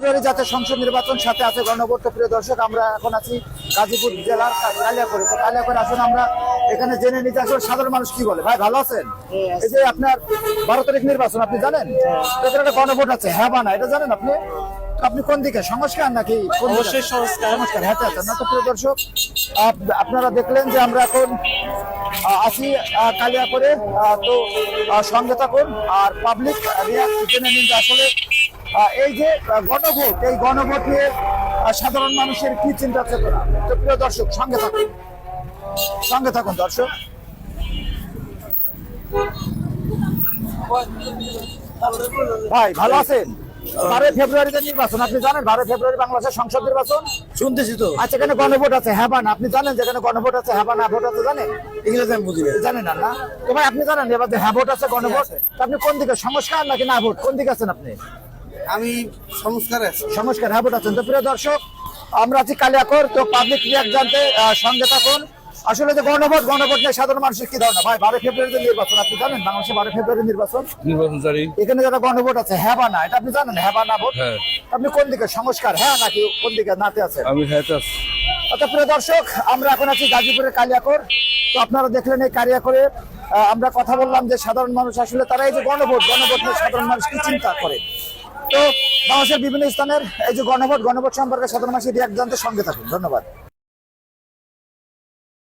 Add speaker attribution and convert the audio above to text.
Speaker 1: ফেব্রুয়ারি জাতীয় সংসদ নির্বাচন সাথে আছে গণভোট। তো প্রিয় দর্শক আমরা এখন আছি গাজীপুর জেলার কালিয়াপুরে তো কালিয়াকরে আসুন আমরা এখানে জেনে নিতে আসলে সাধারণ মানুষ কি বলে। ভাই ভালো আছেন? এই যে আপনার বারো তারিখ নির্বাচন আপনি জানেন? এখানে একটা গণভোট আছে হ্যাঁ বা না এটা জানেন আপনি? আপনি কোন দিকে? সংস্কার নাকি?
Speaker 2: অবশ্যই সংস্কার।
Speaker 1: সংস্কার হ্যাঁ আচ্ছা না তো প্রিয় দর্শক আপ- আপনারা দেখলেন যে আমরা এখন আসি কালিয়াকরে তো সঙ্গে থাকুন আর পাবলিক রিয়াক্ট জেনে নিন যে আসলে এই যে গণভোট এই গণভোট নিয়ে সাধারণ মানুষের কি চিন্তা চেতনা তো প্রিয় দর্শক সঙ্গে থাকুন। সঙ্গে থাকুন দর্শক। ভাই ভালো আছেন? বারোই ফেব্রুয়ারিতে নির্বাচন আপনি জানেন বারোই ফেব্রুয়ারি বাংলাদেশের সংসদ নির্বাচন?
Speaker 2: শুনতেছি তো।
Speaker 1: আচ্ছা এখানে গণভোট আছে হ্যাঁ না? আপনি জানেন যেখানে গণভোট আছে হ্যাঁ না ভোট আছে জানেন?
Speaker 2: এগুলো আমি বুঝি
Speaker 1: জানেন না না? তো ভাই আপনি জানেন এবার যে হ্যাঁ ভোট আছে গণভোট আপনি কোন দিকে? সংস্কার নাকি না ভোট? কোন দিকে আছেন আপনি?
Speaker 2: আমি সংস্কার
Speaker 1: সংস্কার হ্যাঁ ভোট আছেন তো প্রিয় দর্শক আমরা আছি কালিয়াকর তো পাবলিক রিয়াক্ট জানতে সঙ্গে থাকুন। আসলে যে গণভোট গণভোট নিয়ে সাধারণ মানুষের কি ধারণা? ভাই বারো ফেব্রুয়ারিতে নির্বাচন আপনি জানেন বাংলাদেশে বারো ফেব্রুয়ারি নির্বাচন?
Speaker 3: নির্বাচন
Speaker 1: এখানে যারা গণভোট আছে হ্যাঁ বা না এটা আপনি জানেন হ্যাঁ বা না ভোট। আপনি কোন দিকে? সংস্কার হ্যাঁ নাকি কোন দিকে? নাতে আছেন।
Speaker 3: আমি হ্যাঁ
Speaker 1: আচ্ছা প্রিয় দর্শক আমরা এখন আছি গাজীপুরের কালিয়াকর। তো আপনারা দেখলেন এই কালিয়াকরে আমরা কথা বললাম যে সাধারণ মানুষ আসলে তারা এই যে গণভোট গণভোট নিয়ে সাধারণ মানুষ কি চিন্তা করে? তো বাংলাদেশের বিভিন্ন স্থানের এই যে গণভোট গণভোট সম্পর্কে সাধারণ মাসি রিয়াক্ট জানতে সঙ্গে থাকুন। ধন্যবাদ।